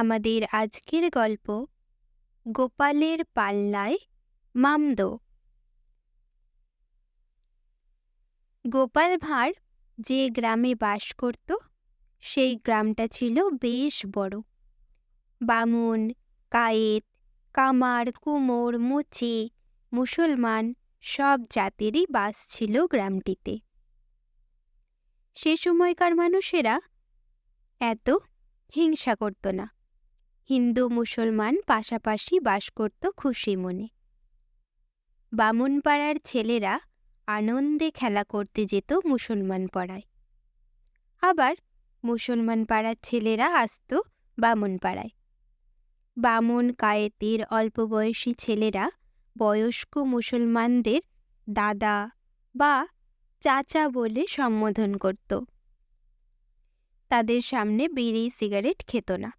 আমাদের আজকের গল্প গোপালের পাল্লায় মামদো। গোপাল ভাঁড় যে গ্রামে বাস করত, সেই গ্রামটা ছিল বেশ বড়। বামুন, কায়েত, কামার, কুমোর, মুচি, মুসলমান সব জাতেরই বাস ছিল গ্রামটিতে। সে সময়কার মানুষেরা এত হিংসা করত না। হিন্দু মুসলমান পাশাপাশি বাস করত খুশি মনে। বামুনপাড়ার ছেলেরা আনন্দে খেলা করতে যেত মুসলমান পাড়ায় আবার মুসলমান পাড়ার ছেলেরা আসত বামুন পাড়ায় বামুন, কায়েতের অল্প বয়সী ছেলেরা বয়স্ক মুসলমানদের দাদা বা চাচা বলে সম্বোধন করত। তাদের সামনে বিড়ি, সিগারেট খেত না।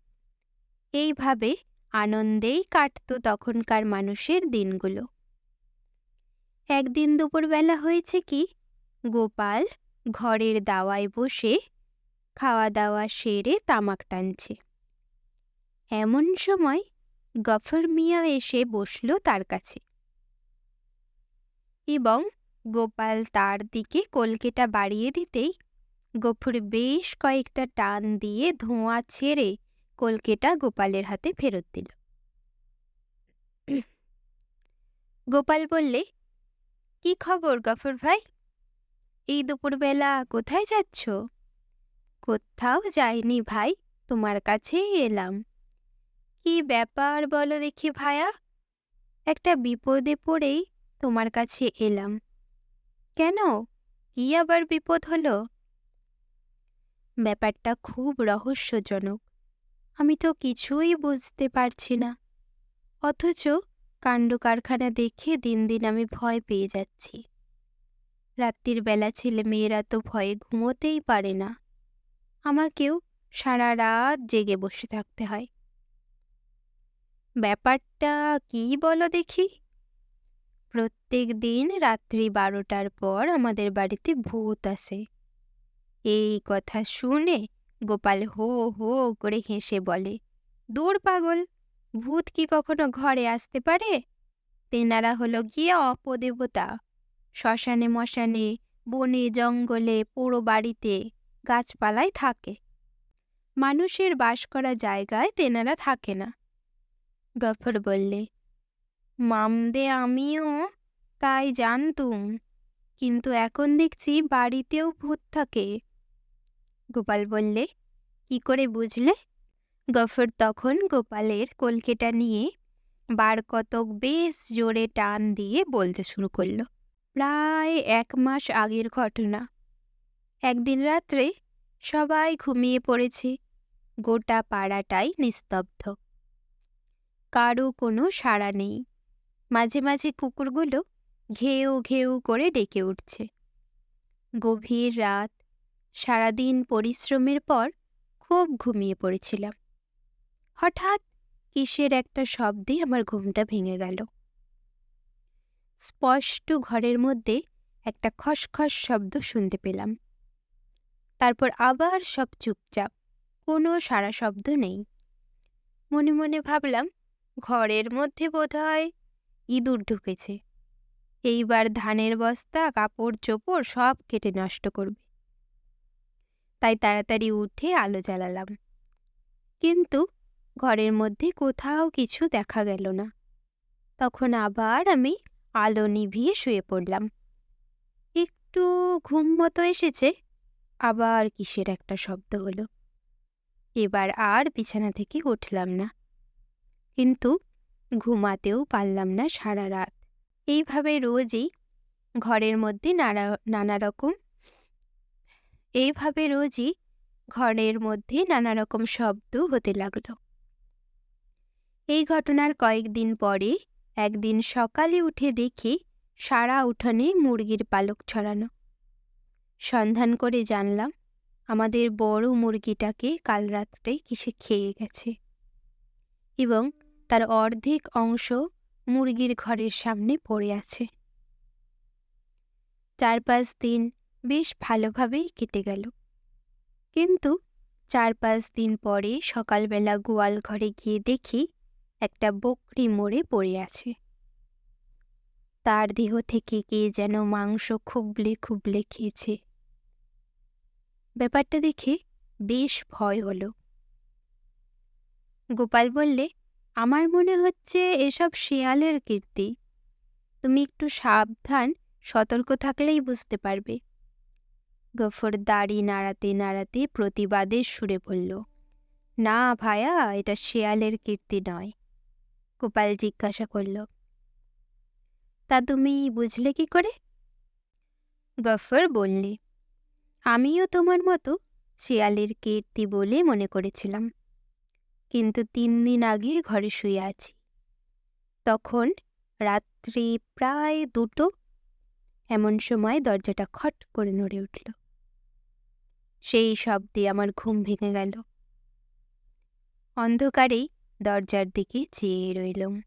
এইভাবে আনন্দেই কাটত তখনকার মানুষের দিনগুলো। একদিন দুপুরবেলা হয়েছে কি, গোপাল ঘরের দাওয়ায় বসে খাওয়া দাওয়া সেরে তামাক টানছে। এমন সময় গফর মিয়া এসে বসল তার কাছে। এবং গোপাল তার দিকে কলকেটা বাড়িয়ে দিতেই গফুর বেশ কয়েকটা টান দিয়ে ধোঁয়া ছেড়ে কলকেটা গোপালের হাতে ফেরত দিল। গোপাল বললে, কি খবর গফর ভাই? এই দুপুরবেলা কোথায় যাচ্ছ? কোথাও যাইনি ভাই, তোমার কাছেই এলাম। কি ব্যাপার বলো দেখি ভায়া? একটা বিপদে পড়েই তোমার কাছে এলাম। কেন? কি আবার বিপদ হলো? ব্যাপারটা খুব রহস্যজনক। আমি তো কিছুই বুঝতে পারছি না। অথচ কাণ্ড কারখানা দেখে দিন দিন আমি ভয় পেয়ে যাচ্ছি। রাত্রির বেলা ছেলে মেয়েরা তো ভয়ে ঘুমোতেই পারে না। আমাকেও সারা রাত জেগে বসে থাকতে হয়। ব্যাপারটা কি বলো দেখি? প্রত্যেক দিন রাত্রি বারোটার পর আমাদের বাড়িতে ভূত আসে। এই কথা শুনে গোপাল হো হো করে হেসে বলে, দূর পাগল, ভূত কি কখনো ঘরে আসতে পারে? তেনারা হলো গিয়ে অপদেবতা। শ্মশানে মশানে, বনে জঙ্গলে, পুরো বাড়িতে গাছপালায় থাকে। মানুষের বাস করা জায়গায় তেনারা থাকে না। গফর বললে, মামদে আমিও তাই জানতুম, কিন্তু এখন দেখছি বাড়িতেও ভূত থাকে। গোপাল বললে, কি করে বুঝলে? গফর তখন গোপালের কলকেটা নিয়ে বার কতক বেশ জোরে টান দিয়ে বলতে শুরু করল। প্রায় এক মাস আগের ঘটনা। একদিন রাত্রে সবাই ঘুমিয়ে পড়েছে। গোটা পাড়াটাই নিস্তব্ধ। কারও কোনো সাড়া নেই। মাঝে মাঝে কুকুরগুলো ঘেউ ঘেউ করে ডেকে উঠছে। গভীর রাত। সারাদিন পরিশ্রমের পর খুব ঘুমিয়ে পড়েছিলাম। হঠাৎ কিসের একটা শব্দে আমার ঘুমটা ভেঙে গেল। স্পষ্ট ঘরের মধ্যে একটা খসখস শব্দ শুনতে পেলাম। তারপর আবার সব চুপচাপ, কোনো সারা শব্দ নেই। মনে মনে ভাবলাম, ঘরের মধ্যে বোধহয় ইঁদুর ঢুকেছে। এইবার ধানের বস্তা কাপড় চোপড় সব কেটে নষ্ট করবে। তাই তাড়াতাড়ি উঠে আলো জ্বালালাম। কিন্তু ঘরের মধ্যে কোথাও কিছু দেখা গেল না। তখন আবার আমি আলো নিভিয়ে শুয়ে পড়লাম। একটু ঘুম মতো এসেছে, আবার কিসের একটা শব্দ হলো। এবার আর বিছানা থেকে উঠলাম না। কিন্তু ঘুমাতেও পারলাম না সারা রাত। এইভাবে রোজই ঘরের মধ্যে নানা নানা রকম এইভাবে রোজই ঘরের মধ্যে নানা রকম শব্দ হতে লাগল। এই ঘটনার কয়েকদিন পরে একদিন সকালে উঠে দেখি সারা উঠানে মুরগির পালক ছড়ানো। সন্ধান করে জানলাম, আমাদের বড় মুরগিটাকে কাল রাত্রে কিসে খেয়ে গেছে এবং তার অর্ধেক অংশ মুরগির ঘরের সামনে পড়ে আছে। চার পাঁচ দিন বেশ ভালোভাবেই কেটে গেল। কিন্তু চার পাঁচ দিন পরে সকালবেলা গোয়াল ঘরে গিয়ে দেখি একটা বকরি মরে পড়ে আছে। তার দেহ থেকে কে যেন মাংস খুবলে খুবলে খেয়েছে। ব্যাপারটা দেখে বেশ ভয় হলো। গোপাল বললে, আমার মনে হচ্ছে এসব শেয়ালের কীর্তি। তুমি একটু সাবধান, সতর্ক থাকলেই বুঝতে পারবে। গফর দাড়ি নাড়াতে নাড়াতে প্রতিবাদের সুরে বলল, না ভায়া, এটা শেয়ালের কীর্তি নয়। গোপাল জিজ্ঞাসা করল, তা তুমি বুঝলে কি করে? গফর বললে, আমিও তোমার মতো শেয়ালের কীর্তি বলে মনে করেছিলাম। কিন্তু তিন দিন আগে ঘরে শুয়ে আছি। তখন রাত্রি প্রায় দুটো। এমন সময় দরজাটা খট করে নড়ে উঠল। সেই শব্দে আমার ঘুম ভেঙে গেল। অন্ধকারেই দরজার দিকে চেয়ে রইলাম।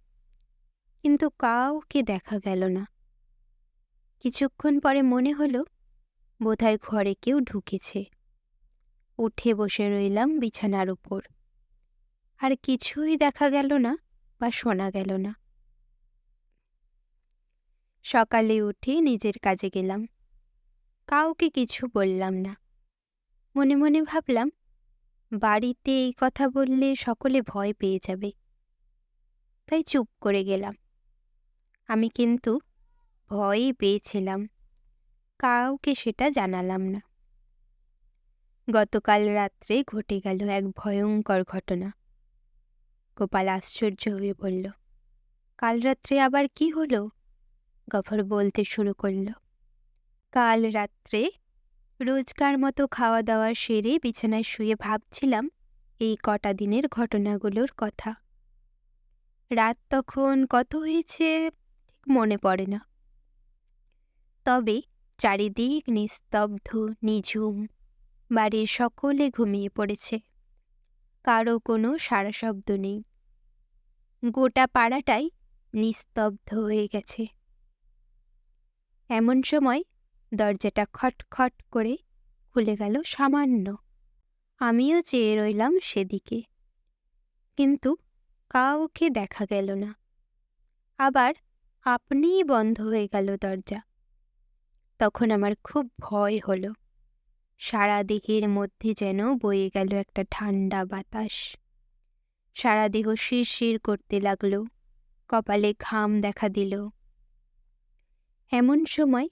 কিন্তু কাউকে দেখা গেল না। কিছুক্ষণ পরে মনে হলো, বোধহয় ঘরে কেউ ঢুকেছে। উঠে বসে রইলাম বিছানার উপর। আর কিছুই দেখা গেল না বা শোনা গেল না। সকালে উঠে নিজের কাজে গেলাম। কাউকে কিছু বললাম না। মনে মনে ভাবলাম, বাড়িতে এই কথা বললে সকলে ভয় পেয়ে যাবে। তাই চুপ করে গেলাম। আমি কিন্তু ভয়ই পেয়েছিলাম, কাউকে সেটা জানালাম না। গতকাল রাত্রে ঘটে গেল এক ভয়ঙ্কর ঘটনা। গোপাল আশ্চর্য হয়ে বলল, কাল রাত্রে আবার কি হলো? গফর বলতে শুরু করল, কাল রাত্রে রোজকার মতো খাওয়া দাওয়া সেরে বিছানায় শুয়ে ভাবছিলাম এই কটা দিনের ঘটনাগুলোর কথা। রাত তখন কত হয়েছে ঠিক মনে পড়ে না। তবে চারিদিক নিস্তব্ধ, নিঝুম, বাড়ির সকলে ঘুমিয়ে পড়েছে। কারও কোনো সারা শব্দ নেই। গোটা পাড়াটাই নিস্তব্ধ হয়ে গেছে। এমন সময় দরজাটা খটখট করে খুলে গেল সামান্য। আমিও চেয়ে রইলাম সেদিকে। কিন্তু কাউকে দেখা গেল না। আবার আপনিই বন্ধ হয়ে গেল দরজা। তখন আমার খুব ভয় হলো। সারা দেহের মধ্যে যেন বয়ে গেল একটা ঠান্ডা বাতাস। সারা দেহ শিরশির করতে লাগল। কপালে ঘাম দেখা দিল। এমন সময়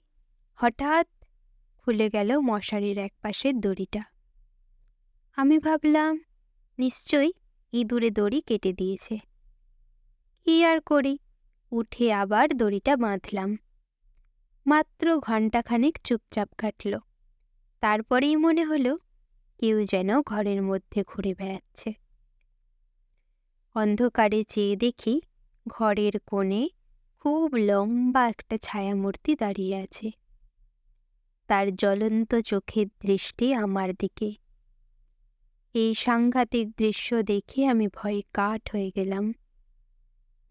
হঠাৎ খুলে গেল মশারির এক পাশের দড়িটা। আমি ভাবলাম, নিশ্চয়ই ইঁদুরে দড়ি কেটে দিয়েছে। কি আর করি? উঠে আবার দড়িটা বাঁধলাম। মাত্র ঘণ্টাখানেক চুপচাপ কাটল। তারপরেই মনে হলো, কেউ যেন ঘরের মধ্যে ঘুরে বেড়াচ্ছে। অন্ধকারে চেয়ে দেখি, ঘরের কোণে খুব লম্বা একটা ছায়ামূর্তি দাঁড়িয়ে আছে। তার জ্বলন্ত চোখের দৃষ্টি আমার দিকে। এই সাংঘাতিক দৃশ্য দেখে আমি ভয়ে কাঠ হয়ে গেলাম।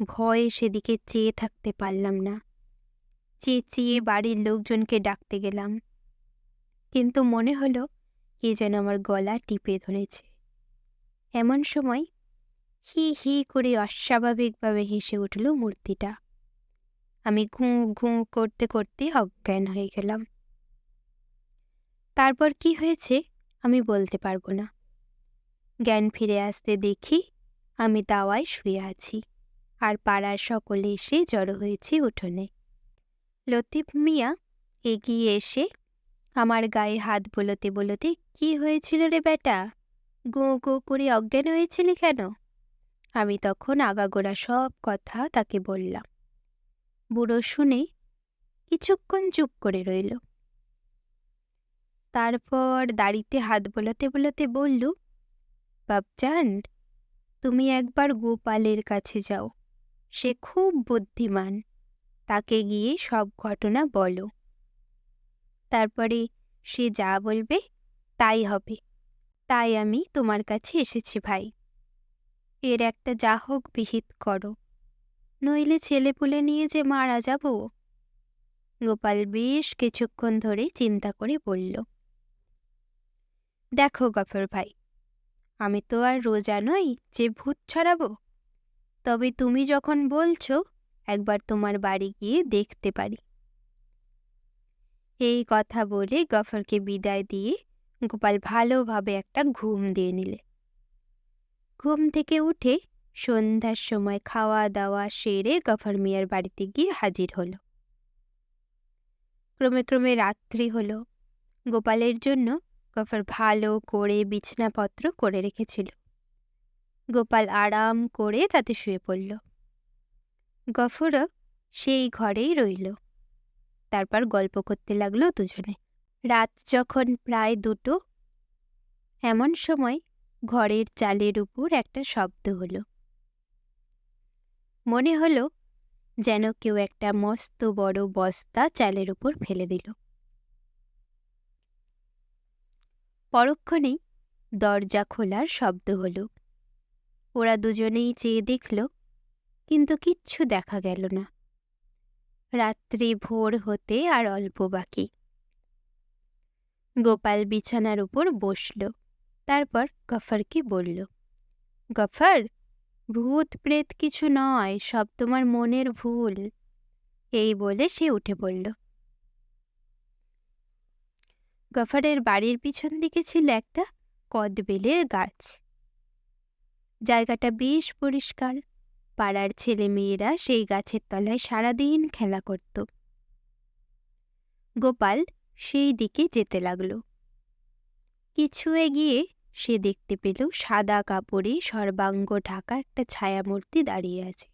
ভয়ে সেদিকে চেয়ে থাকতে পারলাম না। চেঁচিয়ে বাড়ির লোকজনকে ডাকতে গেলাম। কিন্তু মনে হলো কে যেন আমার গলা টিপে ধরেছে। এমন সময় হি হি করে অস্বাভাবিকভাবে হেসে উঠল মূর্তিটা। আমি ঘুঁ ঘুঁ করতে করতে অজ্ঞান হয়ে গেলাম। তারপর কি হয়েছে আমি বলতে পারব না। জ্ঞান ফিরে আসতে দেখি আমি দাওয়ায় শুয়ে আছি আর পাড়ার সকলে এসে জড়ো হয়েছি উঠোনে। লতিফ মিয়া এগিয়ে এসে আমার গায়ে হাত বলতে বলতে, কি হয়েছিল রে বেটা? গো গো করে অজ্ঞান হয়েছিলি কেন? আমি তখন আগাগোড়া সব কথা তাকে বললাম। বুড়ো শুনে কিছুক্ষণ চুপ করে রইল। তারপর দাড়িতে হাত বোলাতে বোলাতে বলল বাপচান তুমি একবার গোপালের কাছে যাও। সে খুব বুদ্ধিমান। তাকে গিয়ে সব ঘটনা বলো। তারপরে সে যা বলবে তাই হবে। তাই আমি তোমার কাছে এসেছি ভাই। এর একটা যা হোক বিহিত করো। নইলে ছেলেপুলে নিয়ে যে মারা যাব? গোপাল বেশ কিছুক্ষণ ধরে চিন্তা করে বলল দেখো গফর ভাই, আমি তো আর রোজা নই যে ভূত ছাড়াবো। তবে তুমি যখন বলছো, একবার তোমার বাড়ি গিয়ে দেখতে পারি। এই কথা বলে গফরকে বিদায় দিয়ে গোপাল ভালোভাবে একটা ঘুম দিয়ে নিলে। ঘুম থেকে উঠে সন্ধ্যার সময় খাওয়া দাওয়া সেরে গফর মিয়ার বাড়িতে গিয়ে হাজির হলো। ক্রমে ক্রমে রাত্রি হলো। গোপালের জন্য গফর ভালো করে বিছনাপত্র করে রেখেছিল। গোপাল আরাম করে তাতে শুয়ে পড়ল। গফরও সেই ঘরেই রইল। তারপর গল্প করতে লাগল দুজনে। রাত যখন প্রায় দুটো, এমন সময় ঘরের চালের উপর একটা শব্দ হলো। মনে হলো যেন কেউ একটা মস্ত বড় বস্তা চালের উপর ফেলে দিল। পরক্ষণেই দরজা খোলার শব্দ হল। ওরা দুজনেই চেয়ে দেখল, কিন্তু কিচ্ছু দেখা গেল না। রাত্রি ভোর হতে আর অল্প বাকি। গোপাল বিছানার উপর বসল, তারপর গফরকে বলল, গফর, ভূত প্রেত কিছু নয়, সব তোমার মনের ভুল। এই বলে সে উঠে পড়ল। গফরের বাড়ির পিছন দিকে ছিল একটা কদবেলের গাছ। জায়গাটা বেশ পরিষ্কার। পাড়ার ছেলে মেয়েরা সেই গাছের তলায় সারাদিন খেলা করত। গোপাল সেই দিকে যেতে লাগল। কিছু এগিয়ে সে দেখতে পেল সাদা কাপড়ে সর্বাঙ্গ ঢাকা একটা ছায়ামূর্তি দাঁড়িয়ে আছে।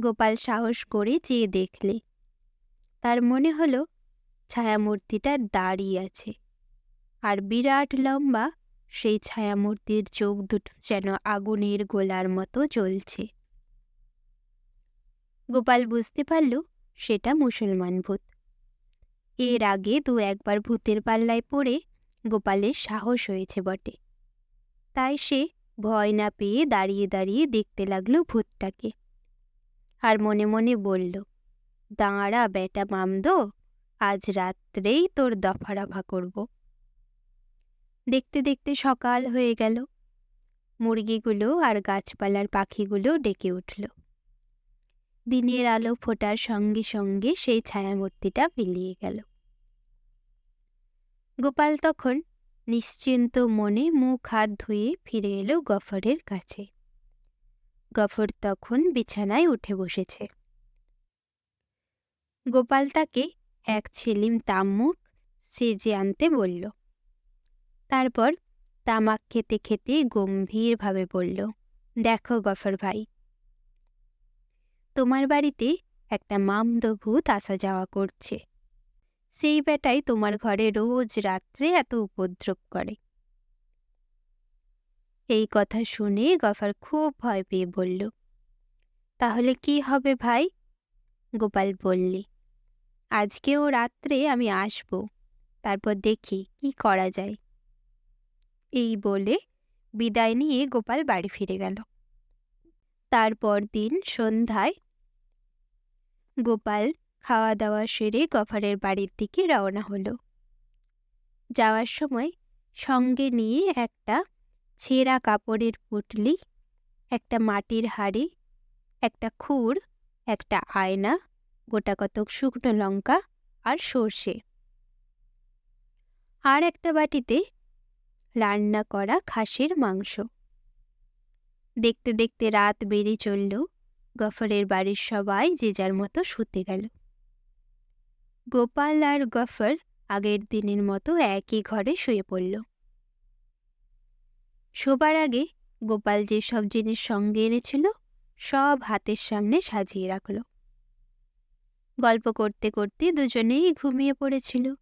গোপাল সাহস করে চেয়ে দেখলে। তার মনে হলো ছায়ামূর্তিটা দাঁড়িয়ে আছে। আর বিরাট লম্বা, সেই ছায়ামূর্তির চোখ দুটো যেন আগুনের গোলার মতো জ্বলছে। গোপাল বুঝতে পারল, সেটা মুসলমান ভূত। এর আগে দু একবার ভূতের পাল্লায় পড়ে গোপালের সাহস হয়েছে বটে। তাই সে ভয় না পেয়ে দাঁড়িয়ে দাঁড়িয়ে দেখতে লাগল ভূতটাকে। আর মনে মনে বলল, দাঁড়া বেটা মামদো আজ রাত্রেই তোর দফা দফারফা করব। দেখতে দেখতে সকাল হয়ে গেল। মুরগিগুলো আর গাছপালার পাখিগুলো ডেকে উঠল। দিনের আলো ফোটার সঙ্গে সঙ্গে সেই ছায়ামূর্তিটা মিলিয়ে গেল। গোপাল তখন নিশ্চিন্ত মনে মুখ হাত ধুয়ে ফিরে এলো গফরের কাছে। গফর তখন বিছানায় উঠে বসেছে। গোপাল তাকে এক ছেলিম তাম্মুক সেজে আনতে বলল। তারপর তামাক খেতে খেতে গম্ভীরভাবে বলল, দেখো গফর ভাই, তোমার বাড়িতে একটা মামদভূত আসা যাওয়া করছে। সেই বেটাই তোমার ঘরে রোজ রাত্রে এত উপদ্রব করে এই কথা শুনে গফার খুব ভয় পেয়ে বলল, তাহলে কি হবে ভাই গোপাল বললে আজকেও রাত্রে আমি আসব। তারপর দেখি কি করা যায়। এই বলে বিদায় নিয়ে গোপাল বাড়ি ফিরে গেল। তারপর দিন সন্ধ্যায় গোপাল খাওয়া দাওয়া সেরে গফারের বাড়ির দিকে রওনা হলো। যাওয়ার সময় সঙ্গে নিয়ে একটা ছেঁড়া কাপড়ের পুটলি, একটা মাটির হাড়ি, একটা খুর, একটা আয়না গোটা কতক শুকনো লঙ্কা আর সর্ষে। আর একটা বাটিতে রান্না করা খাসির মাংস। দেখতে দেখতে রাত বেড়ে চলল, গফরের বাড়ির সবাই যে যার মতো শুতে গেল। গোপাল আর গফর আগের দিনের মতো একই ঘরে শুয়ে পড়ল। শোবার আগে গোপাল যেসব জিনিস সঙ্গে এনেছিল, সব হাতের সামনে সাজিয়ে রাখল। গল্প করতে করতে দুজনেই ঘুমিয়ে পড়েছিল।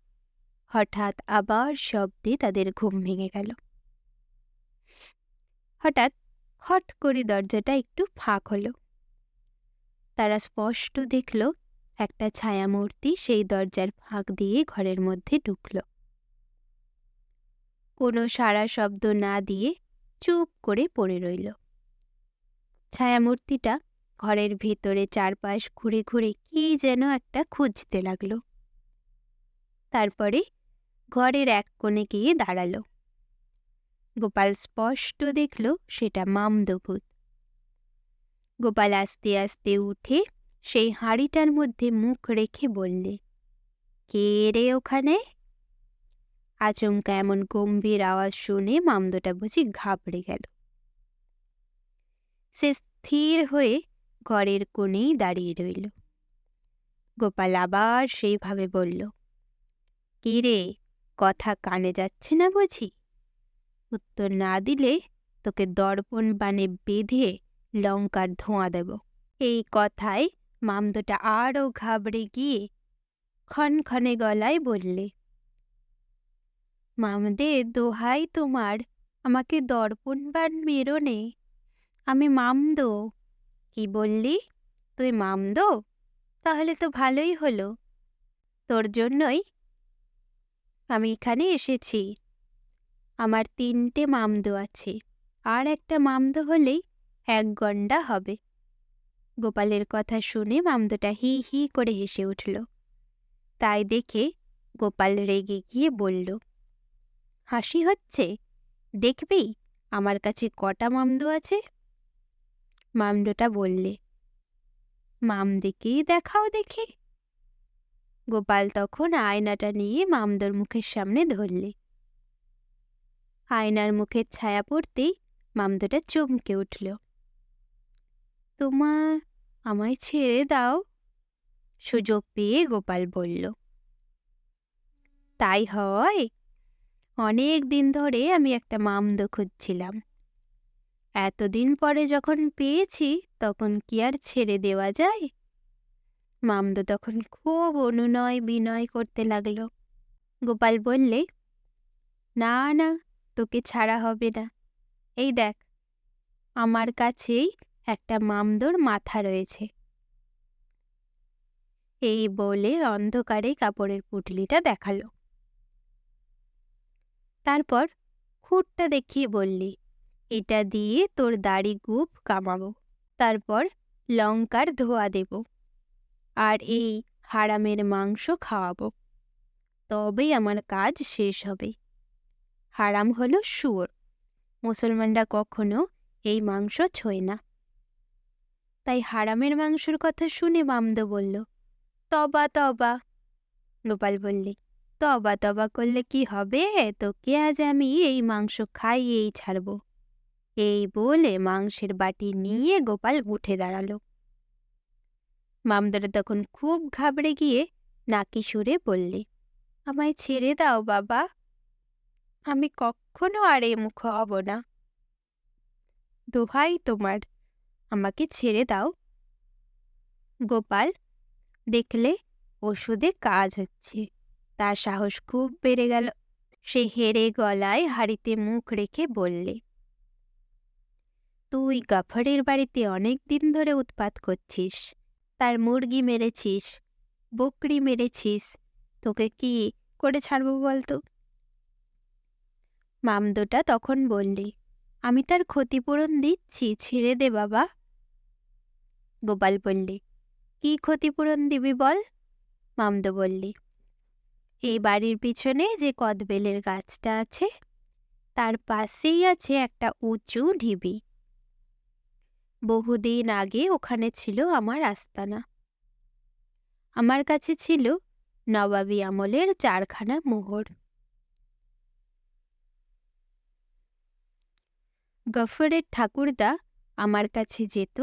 হঠাৎ আবার শব্দে তাদের ঘুম ভেঙে গেল। হঠাৎ হট করে দরজাটা একটু ফাঁক হলো। তারা স্পষ্ট দেখল, একটা ছায়ামূর্তি সেই দরজার ফাঁক দিয়ে ঘরের মধ্যে ঢুকল। কোনো সারা শব্দ না দিয়ে চুপ করে পড়ে রইল। ছায়ামূর্তিটা ঘরের ভিতরে চারপাশ ঘুরে ঘুরে কি যেন একটা খুঁজতে লাগল। তারপরে ঘরের এক কোণে গিয়ে দাঁড়াল। গোপাল স্পষ্ট দেখল সেটা মামদভূত গোপাল আস্তে আস্তে উঠে সেই হাঁড়িটার মধ্যে মুখ রেখে বললে, কে রে ওখানে? আচমকা এমন গম্ভীর আওয়াজ শুনে মামদোটা বুঝি ঘাবড়ে গেল। সে স্থির হয়ে ঘরের কোণেই দাঁড়িয়ে রইল। গোপাল আবার সেইভাবে বলল, কি রে, কথা কানে যাচ্ছে না বুঝি? উত্তর না দিলে তোকে দর্পণ বানে বেঁধে লঙ্কার ধোঁয়া দেব। এই কথায় মামদোটা আরও ঘাবড়ে গিয়ে ক্ষণক্ষণে গলায় বললে, মামদে, দোহাই তোমার, আমাকে দর্পণ বান মেরো নে। আমি মামদো কি বললি? তুই মামদো? তাহলে তো ভালোই হলো। তোর জন্যই। আমি এখানে এসেছি। আমার তিনটে মামদো আছে। আর একটা মামদো হলেই এক গন্ডা হবে। গোপালের কথা শুনে মামদোটা হি হি করে হেসে উঠল। তাই দেখে গোপাল রেগে গিয়ে বলল, হাসি হচ্ছে? দেখবি, আমার কাছে কটা মামদো আছে? মামদোটা বললে। মামদিকেই দেখাও দেখি। গোপাল তখন আয়নাটা নিয়ে মামদোর মুখের সামনে ধরলে। আয়নার মুখের ছায়া পড়তেই মামদোটা চমকে উঠল। তোমা আমায় ছেড়ে দাও, সুযোগ পেয়ে গোপাল বলল। তাই হয়। অনেক দিন ধরে আমি একটা মামদো খুঁজছিলাম। এতদিন পরে যখন পেয়েছি, তখন কি আর ছেড়ে দেওয়া যায়? মামদো তখন খুব অনুনয় বিনয় করতে লাগল। গোপাল বললে, না না, তোকে ছাড়া হবে না। এই দেখ, আমার কাছেই একটা মামদোর মাথা রয়েছে এই বলে অন্ধকারে কাপড়ের পুটলিটা দেখাল। তারপর খুঁটটা দেখিয়ে বললি এটা দিয়ে তোর দাড়ি গুপ কামাবো, তারপর লঙ্কার ধোয়া দেব আর এই হারামের মাংস খাওয়াবো। তবেই আমার কাজ শেষ হবে। হারাম হলো শুয়োর, মুসলমানরা কখনো এই মাংস ছোয় না। তাই হারামের মাংসর কথা শুনে মামদো বলল, তবা তবা। গোপাল বললে, তবা তবা করলে কি হবে? তোকে আজ আমি এই মাংস খাইয়েই ছাড়ব। এই বলে মাংসের বাটি নিয়ে গোপাল উঠে দাঁড়াল। মামদারা তখন খুব ঘাবড়ে গিয়ে নাকি সুরে বললে আমায় ছেড়ে দাও বাবা আমি কখনো আর এ মুখ হব না। দোহাই তোমার আমাকে ছেড়ে দাও গোপাল দেখলে ওষুধে কাজ হচ্ছে তার সাহস খুব বেড়ে গেল। সে হেরে গলায় হাড়িতে মুখ রেখে বললে তুই গাফারের বাড়িতে অনেক দিন ধরে উৎপাত করছিস, তার মুরগি মেরেছিস, বকরি মেরেছিস, তোকে কি করে ছাড়ব বলতো? মামদোটা তখন বললি, আমি তার ক্ষতিপূরণ দিচ্ছি, ছেড়ে দে বাবা। গোপাল বললে, কি ক্ষতিপূরণ দিবি বল? মামদো বললি এই বাড়ির পিছনে যে কদবেলের গাছটা আছে, তার পাশেই আছে একটা উঁচু ঢিবি। বহুদিন আগে ওখানে ছিল আমার আস্তানা। আমার কাছে ছিল নবাবী আমলের চারখানা মোহর। গফরের ঠাকুরদা আমার কাছে যেত,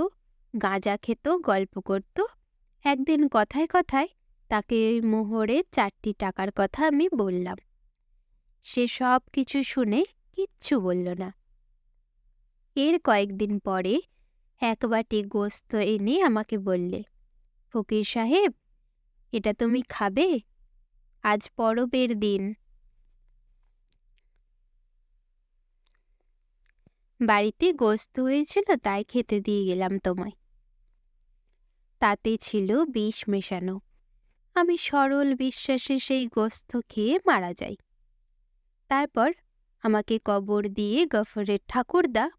গাঁজা খেত, গল্প করত। একদিন কথায় কথায় তাকে ওই মোহরে চারটি টাকার কথা আমি বললাম। সে সব কিছু শুনে কিচ্ছু বলল না। এর কয়েকদিন পরে এক বাটি গোস্ত এনে আমাকে বললে ফকির সাহেব এটা তুমি খাবে? আজ পরবের দিন। বাড়িতে গোস্ত হয়েছিল তাই খেতে দিয়ে গেলাম তোমায়। তাতে ছিল বিষ মেশানো। আমি সরল বিশ্বাসে সেই গোস্ত খেয়ে মারা যাই। তারপর আমাকে কবর দিয়ে গফরের ঠাকুরদা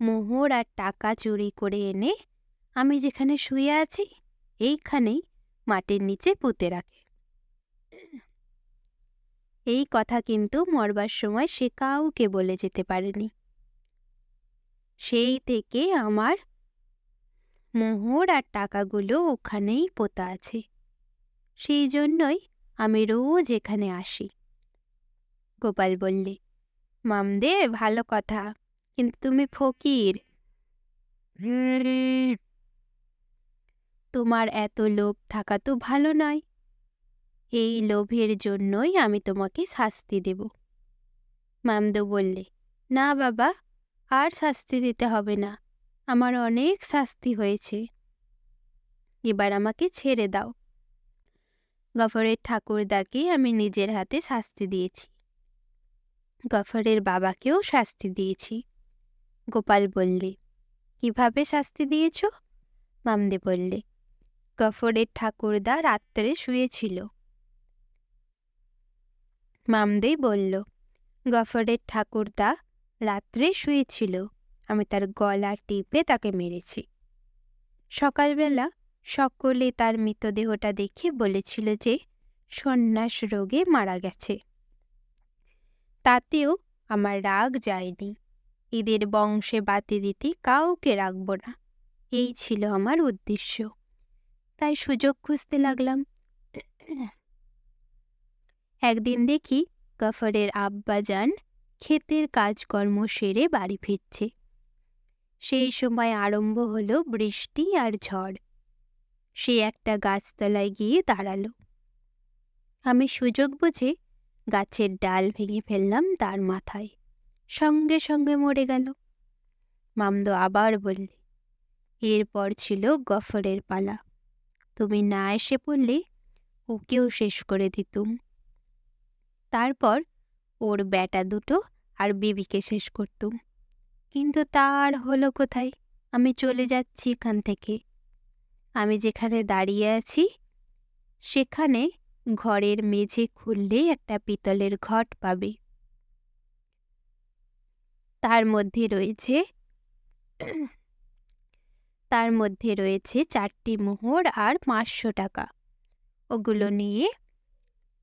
মোহর আর টাকা চুরি করে এনে আমি যেখানে শুয়ে আছি, এইখানেই মাটির নিচে পুঁতে রাখে। এই কথা কিন্তু মরবার সময় সে কাউকে বলে যেতে পারেনি। সেই থেকে আমার মোহর আর টাকাগুলো ওখানেই পোতা আছে। সেই জন্যই আমি রোজ এখানে আসি। গোপাল বললে, মামদে, ভালো কথা। কিন্তু তুমি ফকির। তোমার এত লোভ থাকা তো ভালো নয়। এই লোভের জন্যই আমি তোমাকে শাস্তি দেব। মামদো বললে না বাবা আর শাস্তি দিতে হবে না। আমার অনেক শাস্তি হয়েছে। এবার আমাকে ছেড়ে দাও। গফরের ঠাকুরদাকে আমি নিজের হাতে শাস্তি দিয়েছি। গফরের বাবাকেও শাস্তি দিয়েছি। গোপাল বললে, কীভাবে শাস্তি দিয়েছ? মামদে বললে, গফরের ঠাকুরদা রাত্রে শুয়েছিল। মামদে বলল, গফরের ঠাকুরদা রাত্রে শুয়েছিল, আমি তার গলা টিপে তাকে মেরেছি। সকালবেলা সকলে তার মৃতদেহটা দেখে বলেছিল যে সন্ন্যাস রোগে মারা গেছে। তাতেও আমার রাগ যায়নি। এদের বংশে বাতি দিতে কাউকে রাখব না। এই ছিল আমার উদ্দেশ্য। তাই সুযোগ খুঁজতে লাগলাম। একদিন দেখি গফরের আব্বাজান ক্ষেতের কাজকর্ম সেরে বাড়ি ফিরছে। সেই সময় আরম্ভ হলো বৃষ্টি আর ঝড়। সে একটা গাছতলায় গিয়ে দাঁড়াল। আমি সুযোগ বুঝে গাছের ডাল ভেঙে ফেললাম তার মাথায়। সঙ্গে সঙ্গে মরে গেল। মামদো আবার বললে, এরপর ছিল গফরের পালা। তুমি না এসে পড়লে ওকেও শেষ করে দিতুম। তারপর ওর ব্যাটা দুটো আর বিবিকে শেষ করতুম। কিন্তু তার হলো কোথায়? আমি চলে যাচ্ছি এখান থেকে। আমি যেখানে দাঁড়িয়ে আছি, সেখানে ঘরের মেঝে খুললে একটা পিতলের ঘট পাবে। তার মধ্যে রয়েছে, তার মধ্যে রয়েছে চারটি মোহর আর পাঁচশো টাকা। ওগুলো নিয়ে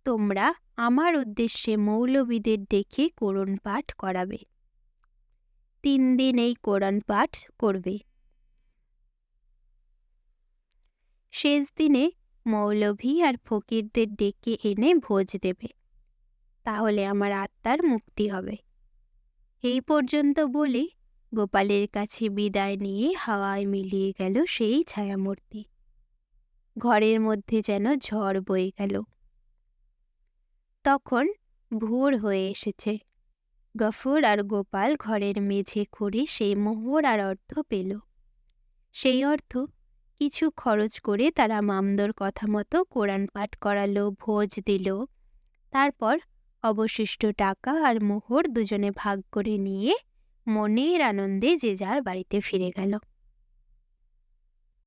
তোমরা আমার উদ্দেশ্যে মৌলবীদের ডেকে কোরণ পাঠ করাবে। তিন দিন এই কোরআন পাঠ করবে। শেষ দিনে মৌলভী আর ফকিরদের ডেকে এনে ভোজ দেবে। তাহলে আমার আত্মার মুক্তি হবে। এই পর্যন্ত বলে গোপালের কাছে বিদায় নিয়ে হাওয়ায় মিলিয়ে গেল সেই ছায়ামূর্তি। ঘরের মধ্যে যেন ঝড় বয়ে গেল। তখন ভোর হয়ে এসেছে। গফুর আর গোপাল ঘরের মেঝে খুঁড়ে সেই মোহর আর অর্থ পেল। সেই অর্থ কিছু খরচ করে তারা মামদর কথা মতো কোরআন পাঠ করালো, ভোজ দিল, তারপর অবশিষ্ট টাকা আর মোহর দুজনে ভাগ করে নিয়ে মনের আনন্দে যে যার বাড়িতে ফিরে গেল।